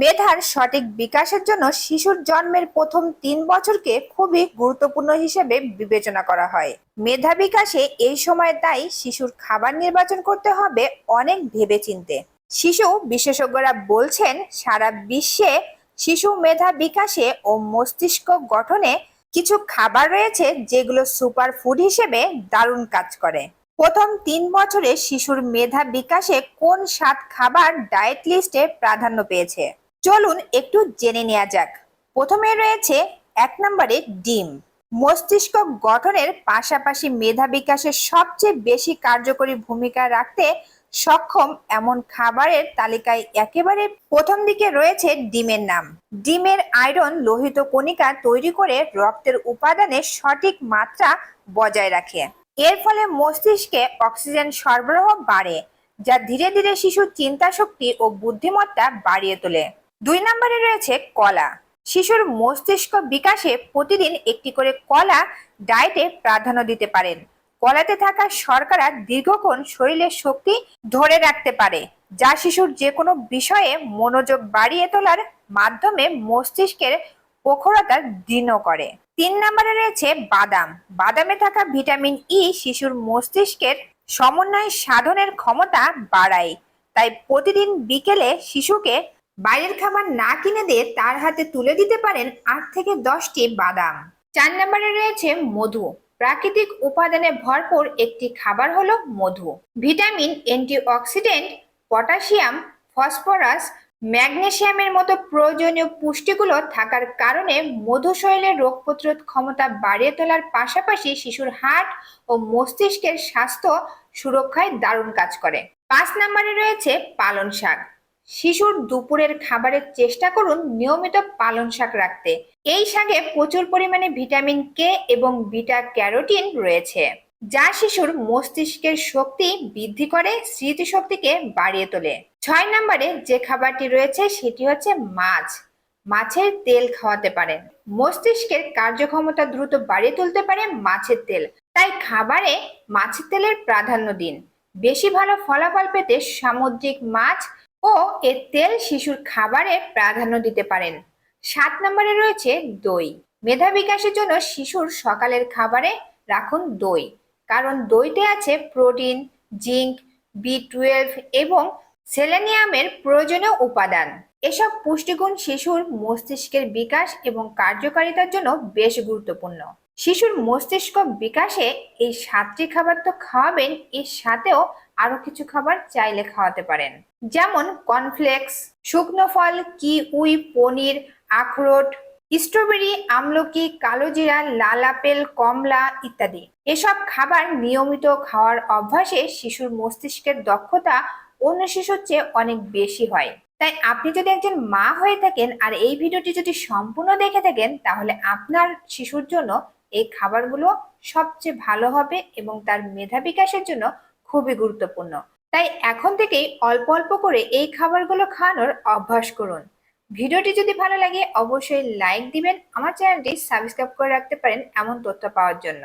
মেধার সঠিক বিকাশের জন্য শিশুর জন্মের প্রথম তিন বছরকে খুবই গুরুত্বপূর্ণ হিসেবে বিবেচনা করা হয়। মেধা বিকাশে এই সময় তাই শিশুর খাবার নির্বাচন করতে হবে অনেক ভেবেচিন্তে। শিশু বিশেষজ্ঞরা বলছেন, সারা বিশ্বে শিশু মেধা বিকাশে ও মস্তিষ্ক গঠনে কিছু খাবার রয়েছে যেগুলো সুপার ফুড হিসেবে দারুণ কাজ করে। প্রথম তিন বছরে শিশুর মেধা বিকাশে কোন সাত খাবার ডায়েট লিস্টে প্রাধান্য পেয়েছে? চলুন একটু জেনে নেওয়া যাক। প্রথমে রয়েছে এক নম্বরে ডিম। মস্তিষ্ক গঠনের পাশাপাশি মেধা বিকাশে সবচেয়ে বেশি কার্যকরী ভূমিকা রাখতে সক্ষম এমন খাবারের তালিকায় একেবারে প্রথম দিকে রয়েছে ডিমের নাম। ডিমের আয়রন লোহিত কণিকা তৈরি করে রক্তের উপাদানের সঠিক মাত্রা বজায় রাখে। এর ফলে মস্তিষ্কে অক্সিজেন সরবরাহ বাড়ে, যা ধীরে ধীরে শিশুর চিন্তা শক্তি ও বুদ্ধিমত্তা বাড়িয়ে তোলে। দুই নম্বরে রয়েছে কলা। শিশুর মস্তিষ্ক বিকাশে প্রতিদিন একটি করে কলা ডায়েটে প্রাধান্য দিতে পারেন। কলাতে থাকা শর্করা দীর্ঘক্ষণ শরীরের শক্তি ধরে রাখতে পারে, যা শিশুর যে কোনো বিষয়ে মনোযোগ বাড়িয়ে তোলার মাধ্যমে মস্তিষ্কের প্রখরতা দৃঢ় করে। তিন নম্বরে রয়েছে বাদাম। বাদামে থাকা ভিটামিন ই শিশুর মস্তিষ্কের সমন্বয় সাধনের ক্ষমতা বাড়ায়, তাই প্রতিদিন বিকেলে শিশুকে বাইরের খাবার না কিনে দিয়ে তার হাতে তুলে দিতে পারেন আট থেকে দশটি বাদাম। চার নম্বরে রয়েছে মধু। প্রাকৃতিক উপাদানে ভরপুর একটি খাবার হলো মধু। ভিটামিন, অ্যান্টিঅক্সিডেন্ট, পটাশিয়াম, ফসফরাস ম্যাগনেসিয়ামের মতো প্রয়োজনীয় পুষ্টিগুলো থাকার কারণে মধু শরীরের রোগ প্রতিরোধ ক্ষমতা বাড়িয়ে তোলার পাশাপাশি শিশুর হার্ট ও মস্তিষ্কের স্বাস্থ্য সুরক্ষায় দারুণ কাজ করে। পাঁচ নম্বরে রয়েছে পালন শাক। শিশুর দুপুরের খাবারের চেষ্টা করুন নিয়মিত পালন শাক রাখতে। এই শাকে প্রচুর পরিমাণে ভিটামিন কে এবং বিটা ক্যারোটিন রয়েছে, যা শিশুর মস্তিষ্কের শক্তি বৃদ্ধি করে, স্মৃতিশক্তিকে বাড়িয়ে তোলে। ছয় নম্বরে যে খাবারটি রয়েছে সেটি হচ্ছে মাছ। মাছের তেল খাওয়াতে পারেন। মস্তিষ্কের কার্যক্ষমতা দ্রুত বাড়িয়ে তুলতে পারে মাছের তেল। তাই খাবারে মাছের তেলের প্রাধান্য দিন। বেশি ভালো ফলাফল পেতে সামুদ্রিক মাছ ও এর তেল শিশুর খাবারে প্রাধান্য দিতে পারেন। সাত নম্বরে রয়েছে দই। মেধা বিকাশের জন্য শিশুর সকালের খাবারে রাখুন দই। কারণ দইতে আছে প্রোটিন, জিঙ্ক বি টুয়েলভ এবং সেলেনিয়ামের প্রয়োজনীয় উপাদান। এসব পুষ্টিগুণ শিশুর মস্তিষ্কের বিকাশ এবং কার্যকারিতার জন্য বেশ গুরুত্বপূর্ণ। শিশুর মস্তিষ্ক বিকাশে এই সাতটি খাবার তো খাওয়াবেন, এর সাথেও আরও কিছু খাবার চাইলে খাওয়াতে পারেন। যেমন কর্নফ্লেক্স শুকনো ফল, কিউই, পনির, আখরোট স্ট্রবেরি আমলকি কালোজিরা লাল আপেল, কমলা ইত্যাদি। এসব খাবার নিয়মিত খাওয়ার অভ্যাসে শিশুর মস্তিষ্কের দক্ষতা অন্য শিশুর চেয়ে অনেক বেশি হয়। তাই আপনি যদি একজন মা হয়ে থাকেন আর এই ভিডিওটি যদি সম্পূর্ণ দেখে থাকেন, তাহলে আপনার শিশুর জন্য এই খাবারগুলো সবচেয়ে ভালো হবে এবং তার মেধা বিকাশের জন্য খুবই গুরুত্বপূর্ণ। তাই এখন থেকেই অল্প অল্প করে এই খাবারগুলো খাওয়ানোর অভ্যাস করুন। ভিডিওটি যদি ভালো লাগে, অবশ্যই লাইক দিবেন, আমার চ্যানেলটি সাবস্ক্রাইব করে রাখতে পারেন এমন তথ্য পাওয়ার জন্য।